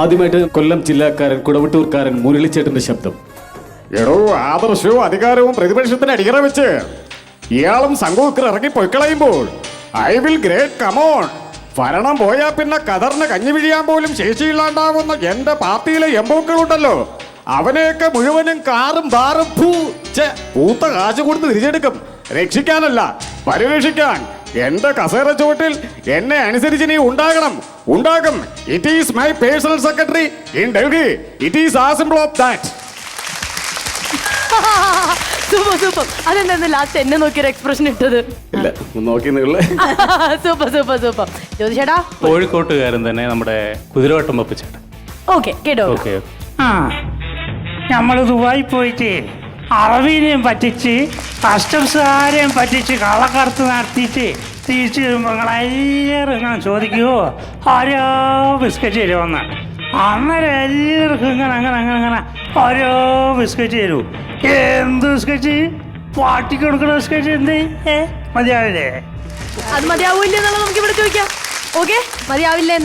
ആദ്യമായിട്ട് കൊല്ലം ജില്ലക്കാരൻ കുടവട്ടൂർക്കാരൻ മുരളിച്ചേട്ടന്റെ ശബ്ദം. എടോ ആദർശവും അധികാരവും പ്രതിപക്ഷത്തിന് അടിയറ വെച്ച് ഇയാളും സംഘവും ഇറങ്ങി പൊയ്ക്കളയുമ്പോൾ I will great come on ഭരണം പോയാ പിന്നെ കതറിന് കഞ്ഞി വിഴിയാൻ പോലും ശേഷിയില്ലാണ്ടാവുന്ന എന്റെ പാർട്ടിയിലെ എംബോക്കളുണ്ടല്ലോ അവനെയൊക്കെ മുഴുവനും കാറും ബാറും പൂത്ത കാശ് കൊടുത്ത് തിരിച്ചെടുക്കും. രക്ഷിക്കാനല്ല പരിരക്ഷിക്കാൻ. എന്റെ കസേര ചുവട്ടിൽ എന്നെ അനുസരിച്ച് നീ ഉണ്ടാകണം. ഉണ്ടാകും. It is my personal secretary in Delhi it is a simple of that super super അതെന്താ ലാസ്റ്റ് എന്നെ നോക്കിയൊരു എക്സ്പ്രഷൻ ഇട്ടത്? ഇല്ല നോക്കി നിങ്ങളെ സൂപ്പർ സൂപ്പർ സൂപ്പർ ജ്യോതിഷേടാ കോഴിക്കോട്ടുകാരൻ തന്നെ നമ്മുടെ കുതിരവട്ടം പപ്പിച്ചേട്ടൻ. ഓക്കെ കേട്ടോ. ഓക്കെ ആ നമ്മൾ ദുബായി പോയിട്ട്. അറബീനെയും പറ്റിച്ച് കസ്റ്റംസുകാരെയും പറ്റിച്ച് കള്ളക്കടത്ത് നടത്തിയിട്ട് തിരിച്ച് എല്ലാവരും ഇങ്ങനെ ചോദിക്കുമോ ഓരോ ബിസ്ക്കറ്റ് തരുമെന്ന് അന്നേരം എല്ലാവർക്കും ഇങ്ങനെ അങ്ങനെ അങ്ങനെ അങ്ങനെ ഓരോ ബിസ്ക്കറ്റ് തരൂ. എന്ത് ബിസ്ക്കറ്റ് പാട്ടിക്ക് കൊടുക്കണ ബിസ്ക്കറ്റ് എന്ത്? ഏ മതിയാവില്ലേ? അത് മതിയാവൂല്ലേ നമുക്ക് ഇവിടെ ചോദിക്കാം. ഓക്കെ മതിയാവില്ലേ